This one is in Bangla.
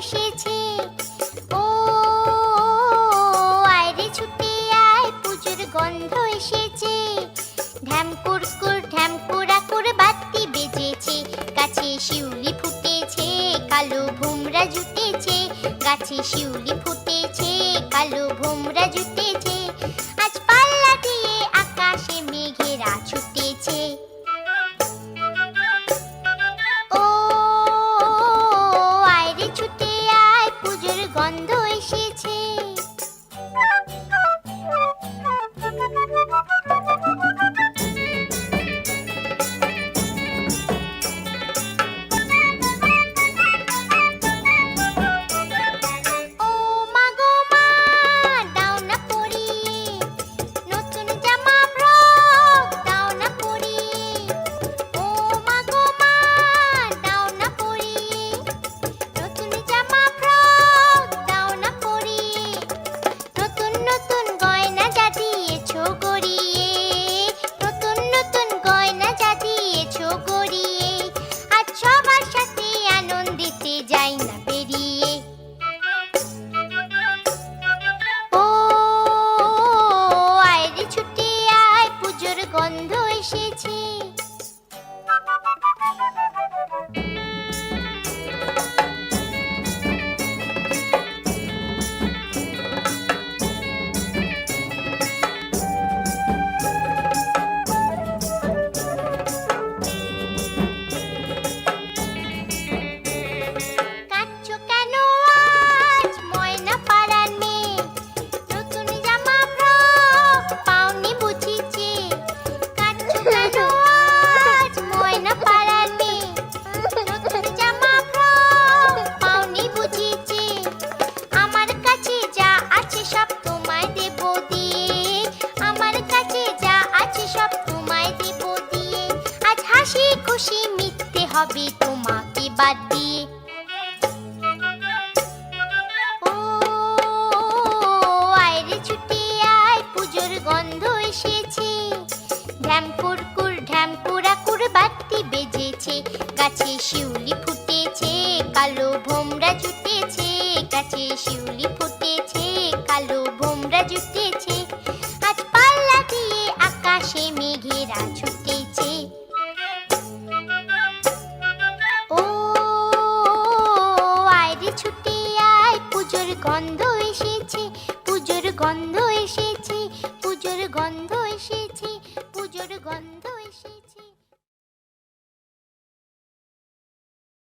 এসেছে। ও আয়রে ছুটে আয়, পুজোর গন্ধ এসেছে। ঢ্যামকুর কুর ঢ্যামকুরা কুর বাতি বেজেছে। গাছে শিউলি ফুটেছে, কালো ভোমরা জুটেছে। গাছে শিউলি ফুটেছে, কালো ভোমরা জুটেছে। বন্ধু এসেছে। হবে তোমাকে বাদ দিয়ে ও আয়রে আয়, পুজোর গন্ধ এসেছে। ঢ্যামকুর কুর ঢ্যামকুরা কুর বেজেছে। গাছে শিউলি ফুট গন্ধ এসে